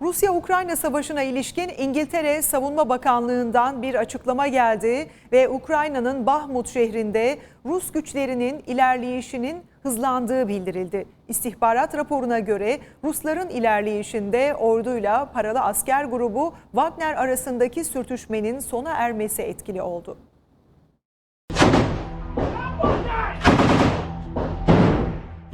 Rusya-Ukrayna savaşına ilişkin İngiltere Savunma Bakanlığı'ndan bir açıklama geldi ve Ukrayna'nın Bahmut şehrinde Rus güçlerinin ilerleyişinin hızlandığı bildirildi. İstihbarat raporuna göre Rusların ilerleyişinde orduyla paralı asker grubu Wagner arasındaki sürtüşmenin sona ermesi etkili oldu.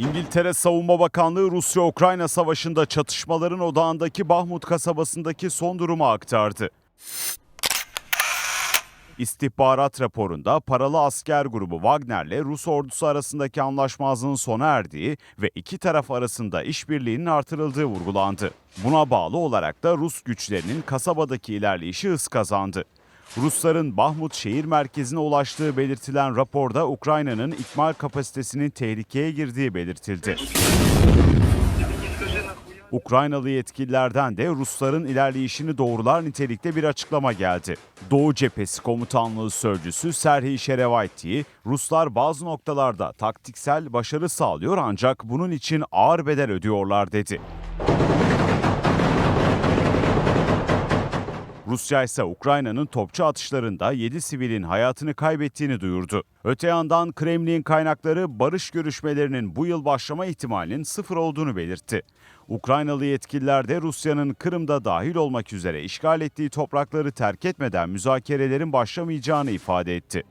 İngiltere Savunma Bakanlığı Rusya-Ukrayna savaşında çatışmaların odağındaki Bahmut kasabasındaki son durumu aktardı. İstihbarat raporunda paralı asker grubu Wagner'le Rus ordusu arasındaki anlaşmazlığın sona erdiği ve iki taraf arasında işbirliğinin artırıldığı vurgulandı. Buna bağlı olarak da Rus güçlerinin kasabadaki ilerleyişi hız kazandı. Rusların Bahmut şehir merkezine ulaştığı belirtilen raporda Ukrayna'nın ikmal kapasitesinin tehlikeye girdiği belirtildi. Ukraynalı yetkililerden de Rusların ilerleyişini doğrular nitelikte bir açıklama geldi. Doğu Cephesi Komutanlığı Sözcüsü Serhiy Şerevayti'yi Ruslar bazı noktalarda taktiksel başarı sağlıyor ancak bunun için ağır bedel ödüyorlar dedi. Rusya ise Ukrayna'nın topçu atışlarında 7 sivilin hayatını kaybettiğini duyurdu. Öte yandan Kremlin kaynakları barış görüşmelerinin bu yıl başlama ihtimalinin sıfır olduğunu belirtti. Ukraynalı yetkililer de Rusya'nın Kırım'da dahil olmak üzere işgal ettiği toprakları terk etmeden müzakerelerin başlamayacağını ifade etti.